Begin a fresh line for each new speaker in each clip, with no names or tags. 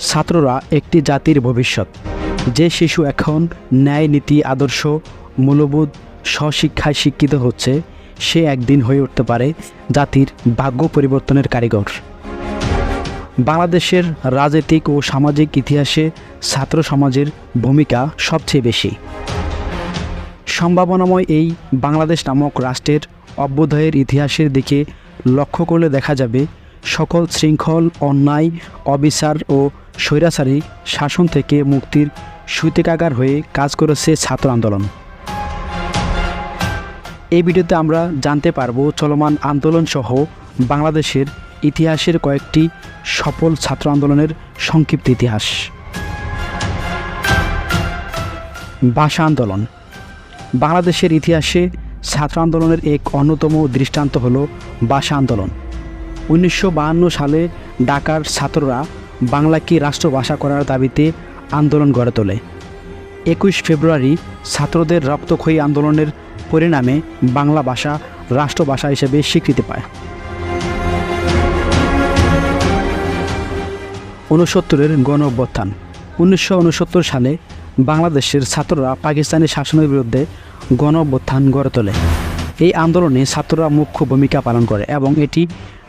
ছাত্ররা একটি জাতির ভবিষ্যৎ। যে শিশু এখন ন্যায় নীতি, আদর্শ, মূল্যবোধ, স্বশিক্ষায় শিক্ষিত হচ্ছে, সে একদিন হয়ে উঠতে পারে জাতির ভাগ্য পরিবর্তনের কারিগর। বাংলাদেশের রাজনৈতিক ও সামাজিক ইতিহাসে ছাত্র সমাজের ভূমিকা সবচেয়ে বেশি। সম্ভাবনাময় এই বাংলাদেশ নামক রাষ্ট্রের অভ্যুদয়ের ইতিহাসের দিকে লক্ষ্য করলে দেখা যাবে, সকল শৃঙ্খল, অন্যায়, অবিচার ও স্বৈরাচারী শাসন থেকে মুক্তির সূতিকাগার হয়ে কাজ করেছে ছাত্র আন্দোলন। এই ভিডিওতে আমরা জানতে পারব চলমান আন্দোলন সহ বাংলাদেশের ইতিহাসের কয়েকটি সফল ছাত্র আন্দোলনের সংক্ষিপ্ত ইতিহাস। ভাষা আন্দোলন। বাংলাদেশের ইতিহাসে ছাত্র আন্দোলনের এক অন্যতম দৃষ্টান্ত হল ভাষা আন্দোলন। উনিশশো সালে ঢাকার ছাত্ররা বাংলাকে রাষ্ট্রভাষা করার দাবিতে আন্দোলন গড়ে তোলে। একুশ ফেব্রুয়ারি ছাত্রদের রক্তক্ষয়ী আন্দোলনের পরিণামে বাংলা ভাষা রাষ্ট্রভাষা হিসেবে স্বীকৃতি পায়। ঊনসত্তরের গণ অভ্যুত্থান উনিশশো উনসত্তর সালে বাংলাদেশের ছাত্ররা পাকিস্তানি শাসনের বিরুদ্ধে গণ অভ্যুত্থান গড়ে তোলে। এই আন্দোলনে ছাত্ররা মুখ্য ভূমিকা পালন করে এবং এটি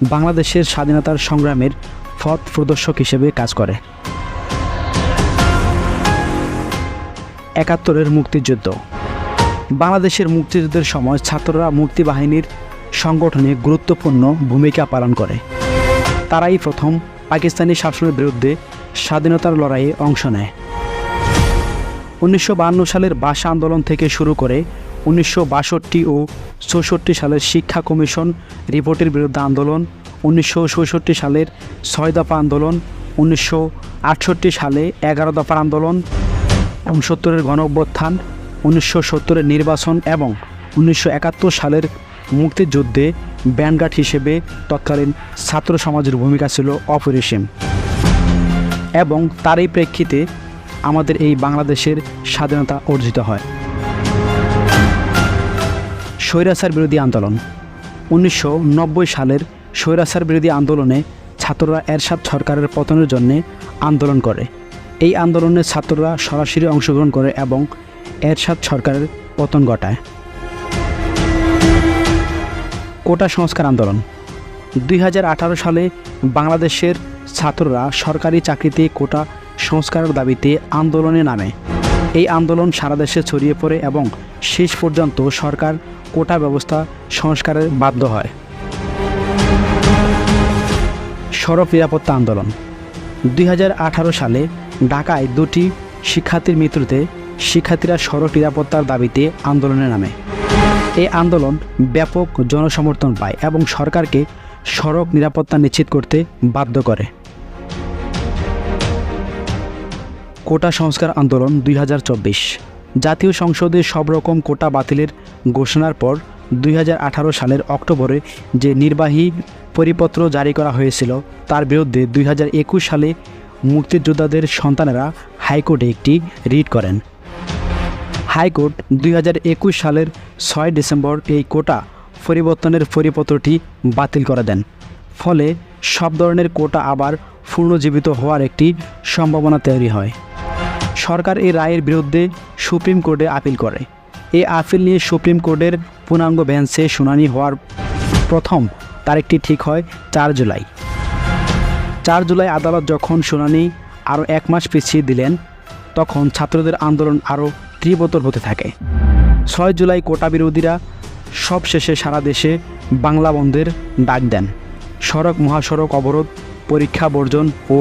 বাংলাদেশের স্বাধীনতার সংগ্রামের পথ প্রদর্শক হিসেবে কাজ করে। একাত্তরের মুক্তিযুদ্ধ। বাংলাদেশের মুক্তিযুদ্ধের সময় ছাত্ররা মুক্তিবাহিনীর সংগঠনে গুরুত্বপূর্ণ ভূমিকা পালন করে। তারাই প্রথম পাকিস্তানি শাসনের বিরুদ্ধে স্বাধীনতার লড়াইয়ে অংশ নেয়। উনিশশো সালের ভাষা আন্দোলন থেকে শুরু করে উনিশশো বাষট্টি ও চৌষট্টি সালের শিক্ষা কমিশন রিপোর্টের বিরুদ্ধে আন্দোলন উনিশশো সালের ছয় দফা আন্দোলন, উনিশশো আটষট্টি সালে এগারো দফার আন্দোলন, উনসত্তরের গণ অভ্যুত্থান উনিশশো সত্তরের নির্বাচন এবং উনিশশো একাত্তর সালের মুক্তিযুদ্ধে ব্যান্ডগার্ড হিসেবে তৎকালীন ছাত্র সমাজের ভূমিকা ছিল অপরিসীম। এবং তারই প্রেক্ষিতে আমাদের এই বাংলাদেশের স্বাধীনতা অর্জিত হয়। স্বৈরাচার বিরোধী আন্দোলন, উনিশশো নব্বই সালের স্বৈরাচার বিরোধী আন্দোলনে ছাত্ররা এরশাদ সরকারের পতনের জন্য আন্দোলন করে। এই আন্দোলনে ছাত্ররা সরাসরি অংশগ্রহণ করে এবং এরশাদ সরকারের পতন ঘটায়। কোটা সংস্কার আন্দোলন। দুই হাজার আঠারো সালে বাংলাদেশের ছাত্ররা সরকারি চাকরিতে কোটা সংস্কারের দাবিতে আন্দোলনে নামে। এই আন্দোলন সারা দেশে ছড়িয়ে পড়ে এবং শেষ পর্যন্ত সরকার কোটা ব্যবস্থা সংস্কারের বাধ্য হয়। সড়ক নিরাপত্তা আন্দোলন। দুই হাজার আঠারো সালে ঢাকায় দুটি শিক্ষার্থীর মৃত্যুতে শিক্ষার্থীরা সড়ক নিরাপত্তার দাবিতে আন্দোলনে নামে। এই আন্দোলন ব্যাপক জনসমর্থন পায় এবং সরকারকে সড়ক নিরাপত্তা নিশ্চিত করতে বাধ্য করে। কোটা সংস্কার আন্দোলন দুই হাজার চব্বিশ। জাতীয় সংসদে সব রকম কোটা বাতিলের ঘোষণার পর দুই হাজার আঠারো সালের অক্টোবরে যে নির্বাহী পরিপত্র জারি করা হয়েছিল, তার বিরুদ্ধে দুই হাজার একুশ সালে মুক্তিযোদ্ধাদের সন্তানেরা হাইকোর্টে একটি রিট করেন। হাইকোর্ট দুই হাজার একুশ সালের ছয় ডিসেম্বর এই কোটা পরিবর্তনের পরিপত্রটি বাতিল করে দেন। ফলে সব ধরনের কোটা আবার পুনর্জীবিত হওয়ার একটি সম্ভাবনা তৈরি হয়। সরকার এই রায়ের বিরুদ্ধে সুপ্রিম কোর্টে আপিল করে। এই আপিল নিয়ে সুপ্রিম কোর্টের পূর্ণাঙ্গ বেঞ্চে শুনানি হওয়ার প্রথম তারিখটি ঠিক হয় চার জুলাই। চার জুলাই আদালত যখন শুনানি আরও এক মাস পিছিয়ে দিলেন, তখন ছাত্রদের আন্দোলন আরও তীব্রতর হতে থাকে। ছয় জুলাই কোটা বিরোধীরা সব শেষে সারা দেশে বাংলা বন্ধের ডাক দেন। সড়ক মহাসড়ক অবরোধ, পরীক্ষা বর্জন ও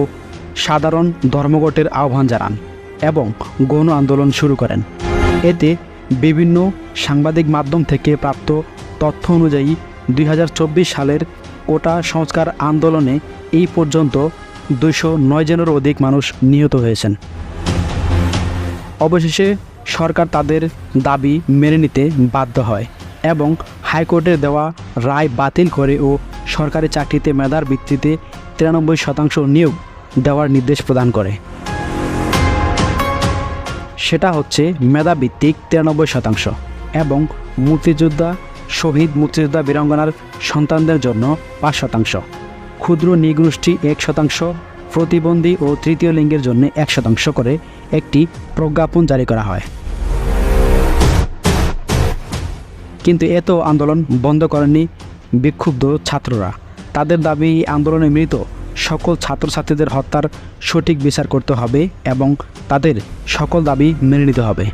সাধারণ ধর্মঘটের আহ্বান জানান এবং গণ আন্দোলন শুরু করেন। এতে বিভিন্ন সাংবাদিক মাধ্যম থেকে প্রাপ্ত তথ্য অনুযায়ী দুই হাজার চব্বিশ সালের কোটা সংস্কার আন্দোলনে এই পর্যন্ত দুইশো নয় জনেরও অধিক মানুষ নিহত হয়েছেন। অবশেষে সরকার তাদের দাবি মেনে নিতে বাধ্য হয় এবং হাইকোর্টের দেওয়া রায় বাতিল করে ও সরকারি চাকরিতে মেধার ভিত্তিতে তিরানব্বই শতাংশ নিয়োগ দেওয়ার নির্দেশ প্রদান করে। সেটা হচ্ছে মেধাভিত্তিক তিরানব্বই শতাংশ এবং মুক্তিযোদ্ধা, শহীদ মুক্তিযোদ্ধা বীরাঙ্গনার সন্তানদের জন্য পাঁচ শতাংশ। ক্ষুদ্র নিগোষ্ঠী এক শতাংশ, প্রতিবন্ধী ও তৃতীয় লিঙ্গের জন্য এক শতাংশ করে একটি প্রজ্ঞাপন জারি করা হয়। কিন্তু এত আন্দোলন বন্ধ করেনি বিক্ষুব্ধ ছাত্ররা। তাদের দাবি আন্দোলনে মৃত সকল ছাত্রছাত্রীদের হত্যার সঠিক বিচার করতে হবে এবং তাদের সকল দাবি মেনে নিতে হবে।